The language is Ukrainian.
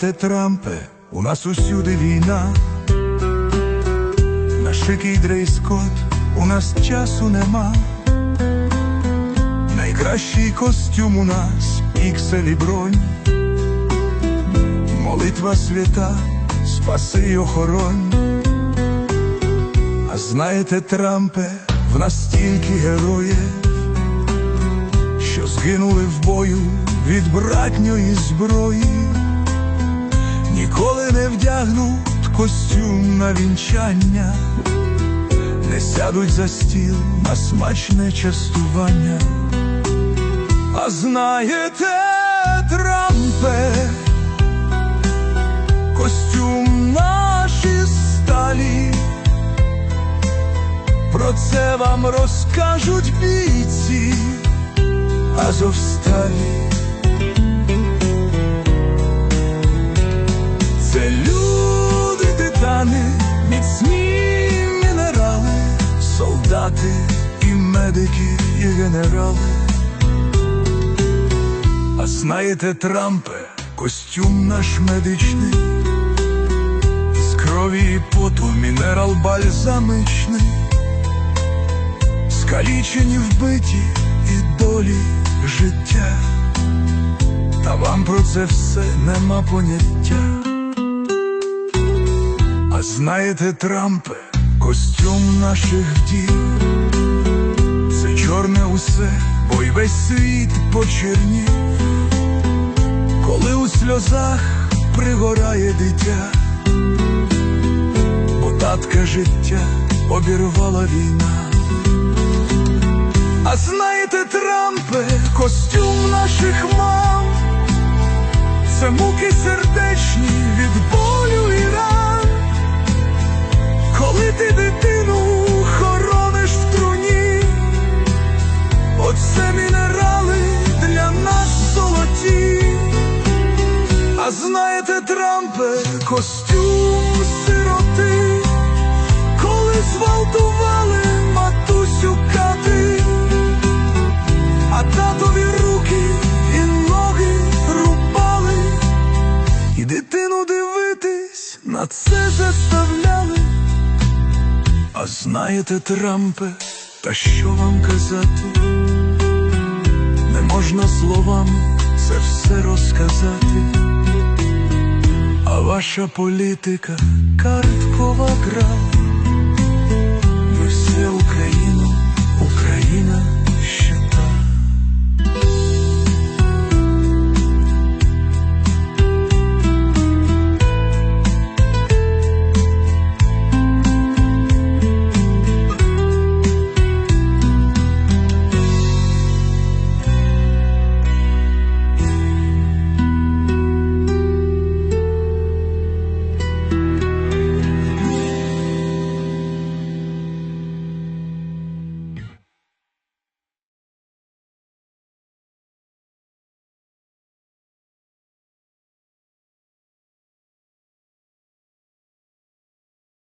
знаєте, Трампе, у нас усюди війна, на шикий дрейс-код у нас часу нема. Найкращий костюм у нас ікселі бронь, молитва свята, спаси й охоронь. А знаєте, Трампе, в нас стільки героїв, що згинули в бою від братньої зброї, вдягнуть костюм на вінчання, не сядуть за стіл на смачне частування. А знаєте, Трампе, костюм наш із сталі, про це вам розкажуть бійці Азовсталі. І медики, і генерали. А знаєте, Трампе, костюм наш медичний, з крові і поту мінерал бальзамичний, скалічені вбиті і долі життя, та вам про це все нема поняття. А знаєте, Трампе, костюм наших дів, чорне усе, бо й весь світ почернів, коли у сльозах пригорає дитя, бо татка життя обірвала війна. А знаєте, Трампе, костюм наших мам, це муки сердечні від болю і ран. Коли ти дитину знаєте, Трампе, костюм сироти, коли зґвалтували матусю кати, а татові руки і ноги рубали, і дитину дивитись на це заставляли. А знаєте, Трампе, та що вам казати? Не можна словами це все розказати. А ваша політика карткова гра